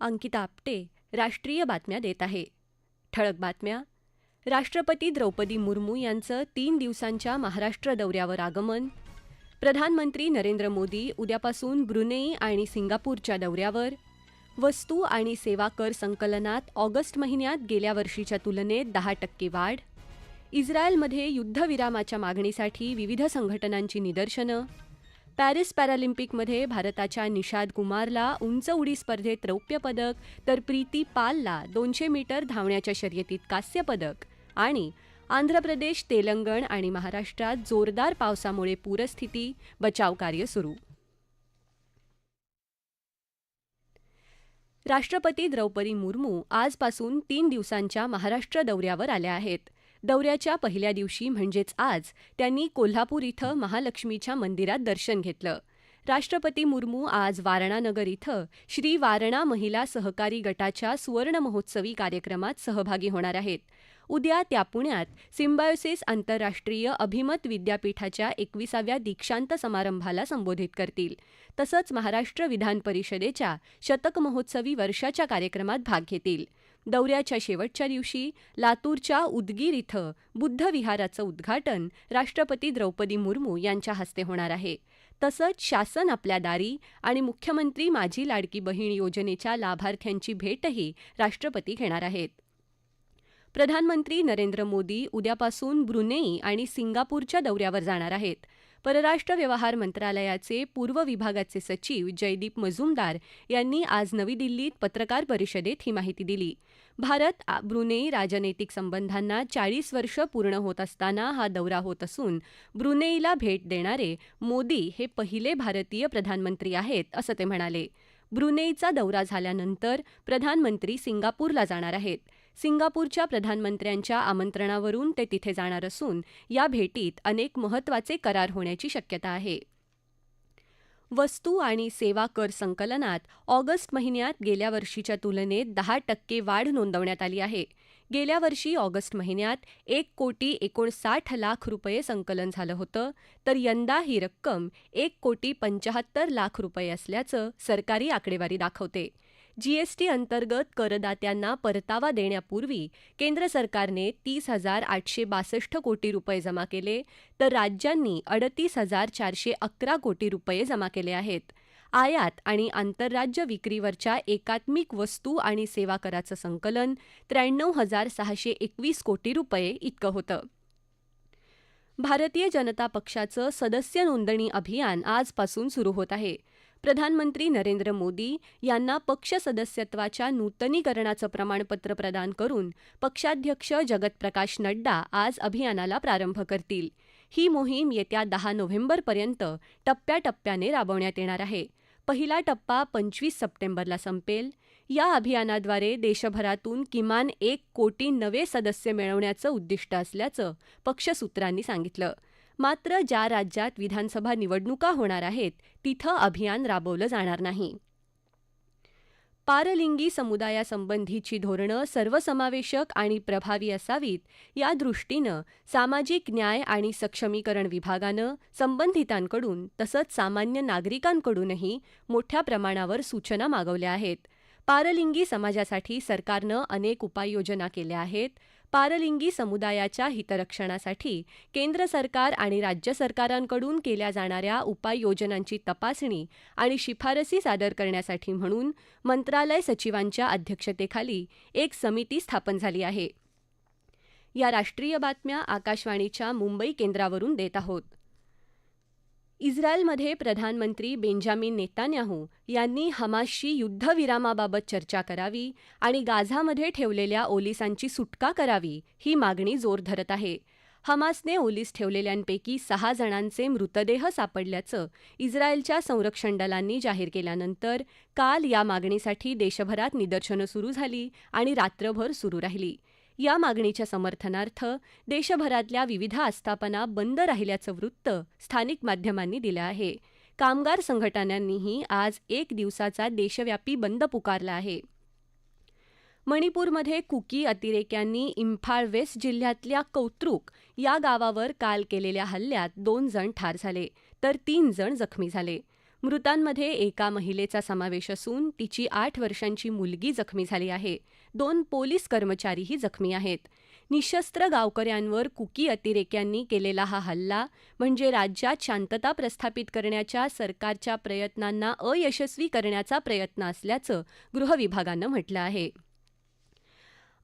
अंकिता आपटे राष्ट्रीय बातम्या देत आहे. ठळक बातम्या. राष्ट्रपती द्रौपदी मुर्मू यांचं तीन दिवसांच्या महाराष्ट्र दौऱ्यावर आगमन. प्रधानमंत्री नरेंद्र मोदी उद्यापासून ब्रुनेई आणि सिंगापूरच्या दौऱ्यावर. वस्तू आणि सेवा कर संकलनात ऑगस्ट महिन्यात गेल्या वर्षीच्या तुलनेत दहा टक्के वाढ. इस्रायलमध्ये युद्धविरामाच्या मागणीसाठी विविध संघटनांची निदर्शनं. पॅरिस पॅरालिम्पिकमध्ये भारताच्या निषाद कुमारला उंच उडी स्पर्धेत रौप्य पदक तर प्रीती पालला दोनशे मीटर धावण्याच्या शर्यतीत कांस्य पदक. आणि आंध्र प्रदेश तेलंगण आणि महाराष्ट्रात जोरदार पावसामुळे पूरस्थिती बचावकार्य सुरू. राष्ट्रपती द्रौपदी मुर्मू आजपासून तीन दिवसांच्या महाराष्ट्र दौऱ्यावर आल्या आहेत. दौऱ्याच्या पहिल्या दिवशी म्हणजेच आज त्यांनी कोल्हापूर इथं महालक्ष्मीच्या मंदिरात दर्शन घेतलं. राष्ट्रपती मुर्मू आज वारणानगर इथं श्री वारणा महिला सहकारी गटाच्या सुवर्ण महोत्सवी कार्यक्रमात सहभागी होणार आहेत. उद्या त्या पुण्यात सिम्बायोसिस आंतरराष्ट्रीय अभिमत विद्यापीठाच्या एकविसाव्या दीक्षांत समारंभाला संबोधित करतील. तसंच महाराष्ट्र विधान परिषदेच्या शतक महोत्सवी वर्षाच्या कार्यक्रमात भाग घेतील. दौऱ्याच्या शेवटच्या दिवशी लातूरच्या उदगीर इथं बुद्ध विहाराचं उद्घाटन राष्ट्रपती द्रौपदी मुर्मू यांच्या हस्ते होणार आहे. तसंच शासन आपल्या दारी आणि मुख्यमंत्री माझी लाडकी बहीण योजनेच्या लाभार्थ्यांची भेटही राष्ट्रपती घेणार आहेत. प्रधानमंत्री नरेंद्र मोदी उद्यापासून ब्रुनेई आणि सिंगापूरच्या दौऱ्यावर जाणार आहेत. परराष्ट्र व्यवहार मंत्रालयाचे पूर्व विभागाचे सचिव जयदीप मजुमदार यांनी आज नवी दिल्लीत पत्रकार परिषदेत ही माहिती दिली. भारत ब्रुनेई राजनैतिक संबंधांना चाळीस वर्ष पूर्ण होत असताना हा दौरा होत असून ब्रुनेईला भेट देणारे मोदी हे पहिले भारतीय प्रधानमंत्री आहेत असं ते म्हणाले. ब्रुनेईचा दौरा झाल्यानंतर प्रधानमंत्री सिंगापूरला जाणार आहेत. सिंगापूरच्या प्रधानमंत्र्यांच्या आमंत्रणावरून ते तिथे जाणार असून या भेटीत अनेक महत्त्वाचे करार होण्याची शक्यता आहे. वस्तू आणि सेवा कर संकलनात ऑगस्ट महिन्यात गेल्या वर्षीच्या तुलनेत दहा टक्के वाढ नोंदवण्यात आली आहे. गेल्या वर्षी ऑगस्ट महिन्यात एक कोटी एकोणसाठ लाख रुपये संकलन झालं होतं तर यंदा ही रक्कम एक कोटी पंचाहत्तर लाख रुपये असल्याचं सरकारी आकडेवारी दाखवते. जीएसटी अंतर्गत करदात्यांना परतावा देण्यापूर्वी केंद्र सरकारने तीस हजार आठशे बासष्ट कोटी रुपये जमा केले तर राज्यांनी अडतीस हजार चारशे अकरा कोटी रुपये जमा केले आहेत. आयात आणि आंतरराज्य विक्रीवरच्या एकात्मिक वस्तू आणि सेवा कराचं संकलन त्र्याण्णव हजार सहाशे एकवीस कोटी रुपये इतकं होतं. भारतीय जनता पक्षाचं सदस्य नोंदणी अभियान आजपासून सुरू होत आहे. प्रधानमंत्री नरेंद्र मोदी यांना पक्ष सदस्यत्वाच्या नूतनीकरणाचं प्रमाणपत्र प्रदान करून पक्षाध्यक्ष जगतप्रकाश नड्डा आज अभियानाला प्रारंभ करतील. ही मोहीम येत्या दहा नोव्हेंबरपर्यंत टप्प्याटप्प्याने राबवण्यात येणार आहे. पहिला टप्पा पंचवीस सप्टेंबरला संपेल. या अभियानाद्वारे देशभरातून किमान एक कोटी नवे सदस्य मिळवण्याचं उद्दिष्ट असल्याचं पक्षसूत्रांनी सांगितलं. मात्र ज्या राज्यात विधानसभा निवडणुका होणार आहेत तिथं अभियान राबवलं जाणार नाही. पारलिंगी समुदायासंबंधीची धोरणं सर्वसमावेशक आणि प्रभावी असावीत या दृष्टीनं सामाजिक न्याय आणि सक्षमीकरण विभागानं संबंधितांकडून तसंच सामान्य नागरिकांकडूनही मोठ्या प्रमाणावर सूचना मागवल्या आहेत. पारलिंगी समाजासाठी सरकारनं अनेक उपाययोजना केल्या आहेत. पारलिंगी समुदायाच्या हितरक्षणासाठी केंद्र सरकार आणि राज्य सरकारांकडून केल्या जाणाऱ्या उपाययोजनांची तपासणी आणि शिफारसी सादर करण्यासाठी म्हणून मंत्रालय सचिवांच्या अध्यक्षतेखाली एक समिती स्थापन झाली आहे. या राष्ट्रीय बातम्या आकाशवाणीच्या मुंबई केंद्रावरून देत आहोत. इस्रायलमध्ये प्रधानमंत्री बेंजामिन नेतान्याहू यांनी हमासशी युद्धविरामाबाबत चर्चा करावी आणि गाझामध्ये ठेवलेल्या ओलिसांची सुटका करावी ही मागणी जोर धरत आहे. हमासने ओलीस ठेवलेल्यांपैकी सहा जणांचे मृतदेह सापडल्याचं इस्रायलच्या संरक्षण दलांनी जाहीर केल्यानंतर काल या मागणीसाठी देशभरात निदर्शनं सुरू झाली आणि रात्रभर सुरू राहिली. या मागणीच्या समर्थनार्थ देशभरातल्या विविध आस्थापना बंद राहिल्याचं वृत्त स्थानिक माध्यमांनी दिलं आहे. कामगार संघटनांनीही आज एक दिवसाचा देशव्यापी बंद पुकारला आहे. मणिपूरमध्ये कुकी अतिरेक्यांनी इम्फाळ वेस्ट जिल्ह्यातल्या कौत्रुक या गावावर काल केलेल्या हल्ल्यात दोन जण ठार झाले तर तीन जण जखमी झाले. मृतांमध्ये एका महिलेचा समावेश असून तिची आठ वर्षांची मुलगी जखमी झाली आहे. दोन पोलीस कर्मचारीही जखमी आहेत. निशस्त्र गावकऱ्यांवर कुकी अतिरेक्यांनी केलेला हा हल्ला म्हणजे राज्यात शांतता प्रस्थापित करण्याच्या सरकारच्या प्रयत्नांना अयशस्वी करण्याचा प्रयत्न असल्याचं गृहविभागानं म्हटलं आहे.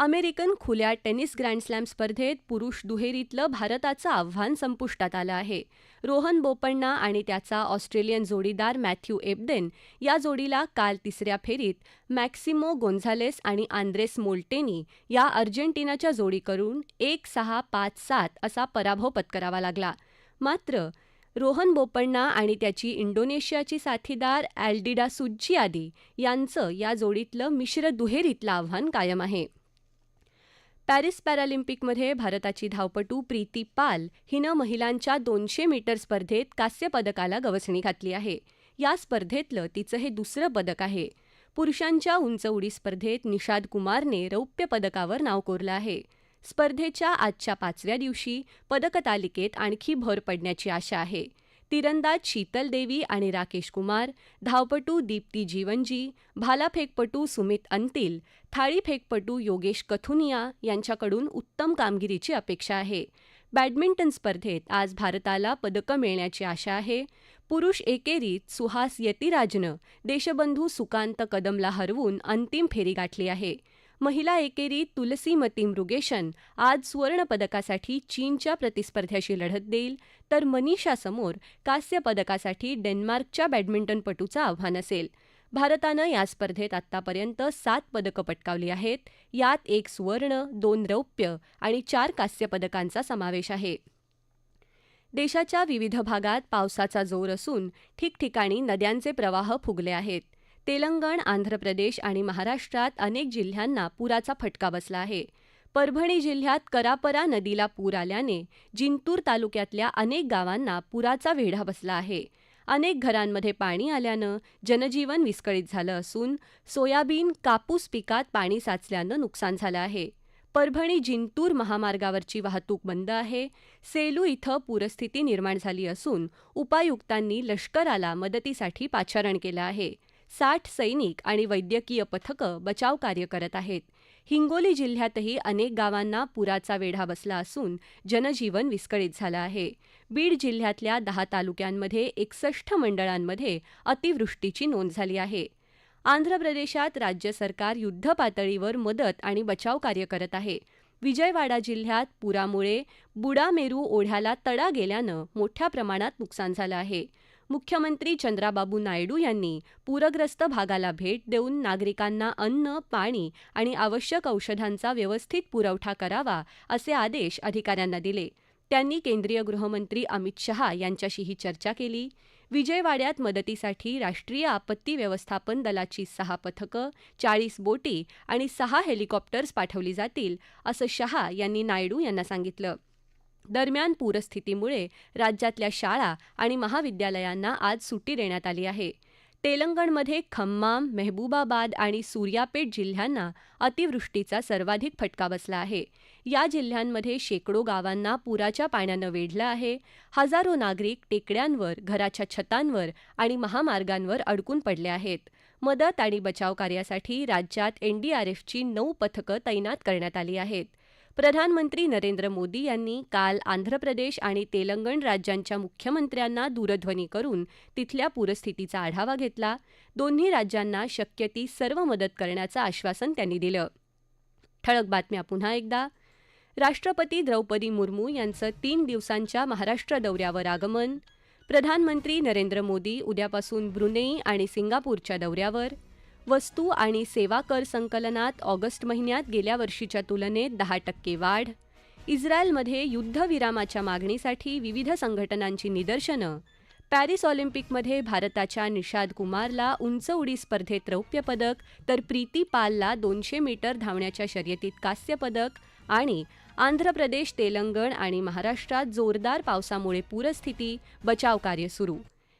अमेरिकन खुल्या टेनिस ग्रँडस्लॅम स्पर्धेत पुरुष दुहेरीतलं भारताचं आव्हान संपुष्टात आलं आहे. रोहन बोपण्णा आणि त्याचा ऑस्ट्रेलियन जोडीदार मॅथ्यू एबडेन या जोडीला काल तिसऱ्या फेरीत मॅक्सिमो गोन्झालेस आणि आंद्रेस मोल्टेनी या अर्जेंटिनाच्या जोडीकडून एक सहा पाच सात असा पराभव पत्करावा लागला. मात्र रोहन बोपण्णा आणि त्याची इंडोनेशियाची साथीदार ॲल्डिडा सुज्जी यांचं या जोडीतलं मिश्र दुहेरीतलं आव्हान कायम आहे. पॅरिस पॅरालिम्पिकमध्ये भारताची धावपटू प्रीती पाल हिनं महिलांच्या दोनशे मीटर स्पर्धेत कांस्य पदकाला गवसणी घातली आहे. या स्पर्धेतलं तिचं हे दुसरं पदक आहे. पुरुषांच्या उंच उडी स्पर्धेत निषाद कुमारने रौप्य पदकावर नाव कोरलं आहे. स्पर्धेच्या आजच्या पाचव्या दिवशी पदकतालिकेत आणखी भर पडण्याची आशा आहे. तिरंदाज शीतल देवी आणि राकेश कुमार धावपटू दीप्ती जीवनजी भालाफेकपटू सुमित अंतिल थाळीफेकपटू योगेश कथुनिया यांच्याकडून उत्तम कामगिरीची अपेक्षा आहे. बॅडमिंटन स्पर्धेत आज भारताला पदकं मिळण्याची आशा आहे. पुरुष एकेरीत सुहास यतिराजनं देशबंधू सुकांत कदमला हरवून अंतिम फेरी गाठली आहे. महिला एकेरीत तुलसीमती मृगेशन आज सुवर्णपदकासाठी चीनच्या प्रतिस्पर्ध्याशी लढत देईल. तर मनीषासमोर कांस्य पदकासाठी डेन्मार्कच्या बॅडमिंटनपटूचं आव्हान असेल. भारतानं या स्पर्धेत आत्तापर्यंत सात पदकं पटकावली आहेत. यात एक सुवर्ण दोन रौप्य आणि चार कांस्य पदकांचा समावेश आहे. देशाच्या विविध भागात पावसाचा जोर असून ठिकठिकाणी नद्यांचे प्रवाह फुगले आहेत. तेलंगण आंध्र प्रदेश आणि महाराष्ट्रात अनेक जिल्ह्यांना पुराचा फटका बसला आहे. परभणी जिल्ह्यात करापरा नदीला पूर आल्याने जिंतूर तालुक्यातल्या अनेक गावांना पुराचा वेढा बसला आहे. अनेक घरांमध्ये पाणी आल्यानं जनजीवन विस्कळीत झालं असून सोयाबीन कापूस पिकात पाणी साचल्यानं नुकसान झालं आहे. परभणी जिंतूर महामार्गावरची वाहतूक बंद आहे. सेलू इथं पूरस्थिती निर्माण झाली असून उपायुक्तांनी लष्कराला मदतीसाठी पाचारण केलं आहे. साठ सैनिक आणि वैद्यकीय पथकं बचावकार्य करत आहेत. हिंगोली जिल्ह्यातही अनेक गावांना पुराचा वेढा बसला असून जनजीवन विस्कळीत झालं आहे. बीड जिल्ह्यातल्या दहा तालुक्यांमध्ये एकसष्ट मंडळांमध्ये अतिवृष्टीची नोंद झाली आहे. आंध्र प्रदेशात राज्य सरकार युद्धपातळीवर मदत आणि बचाव कार्य करत आहे. विजयवाडा जिल्ह्यात पुरामुळे बुडामेरू ओढ्याला तडा गेल्यानं मोठ्या प्रमाणात नुकसान झालं आहे. मुख्यमंत्री चंद्राबाबू नायडू यांनी पूरग्रस्त भागाला भेट देऊन नागरिकांना अन्न पाणी आणि आवश्यक औषधांचा व्यवस्थित पुरवठा करावा असे आदेश अधिकाऱ्यांना दिले. त्यांनी केंद्रीय गृहमंत्री अमित शहा यांच्याशीही चर्चा केली. विजयवाड्यात मदतीसाठी राष्ट्रीय आपत्ती व्यवस्थापन दलाची सहा पथकं चाळीस बोटी आणि सहा हेलिकॉप्टर्स पाठवली जातील असं शहा यांनी नायडू यांना सांगितलं. दरम्यान पूरस्थितीमुळे राज्यातल्या शाळा आणि महाविद्यालयांना आज सुट्टी देण्यात आली आहे. तेलंगणमध्ये खम्माम मेहबूबाबाद आणि सूर्यापेट जिल्ह्यांना अतिवृष्टीचा सर्वाधिक फटका बसला आहे. या जिल्ह्यांमध्ये शेकडो गावांना पुराच्या पाण्यानं वेढलं आहे. हजारो नागरिक टेकड्यांवर घराच्या छतांवर आणि महामार्गांवर अडकून पडले आहेत. मदत आणि बचाव कार्यासाठी राज्यात एनडीआरएफची नऊ पथकं तैनात करण्यात आली आहेत. प्रधानमंत्री नरेंद्र मोदी यांनी काल आंध्र प्रदेश आणि तेलंगण राज्यांच्या मुख्यमंत्र्यांना दूरध्वनी करून तिथल्या पूरस्थितीचा आढावा घेतला. दोन्ही राज्यांना शक्य ती सर्व मदत करण्याचं आश्वासन त्यांनी दिलं. ठळक बातम्या पुन्हा एकदा. राष्ट्रपती द्रौपदी मुर्मू यांचं तीन दिवसांच्या महाराष्ट्र दौऱ्यावर आगमन. प्रधानमंत्री नरेंद्र मोदी उद्यापासून ब्रुनेई आणि सिंगापूरच्या दौऱ्यावर. वस्तू आणि सेवा कर संकलनात ऑगस्ट महिन्यात गेल्या वर्षीच्या तुलनेत दहा टक्के वाढ. इस्रायलमध्ये युद्धविरामाच्या मागणीसाठी विविध संघटनांची निदर्शनं. पॅरिस ऑलिम्पिकमध्ये भारताच्या निषाद कुमारला उंच उडी स्पर्धेत रौप्य पदक तर प्रीती पालला दोनशे मीटर धावण्याच्या शर्यतीत कांस्य पदक आणि आंध्र प्रदेश तेलंगण आणि महाराष्ट्रात जोरदार पावसामुळे पूरस्थिती बचावकार्य सुरू.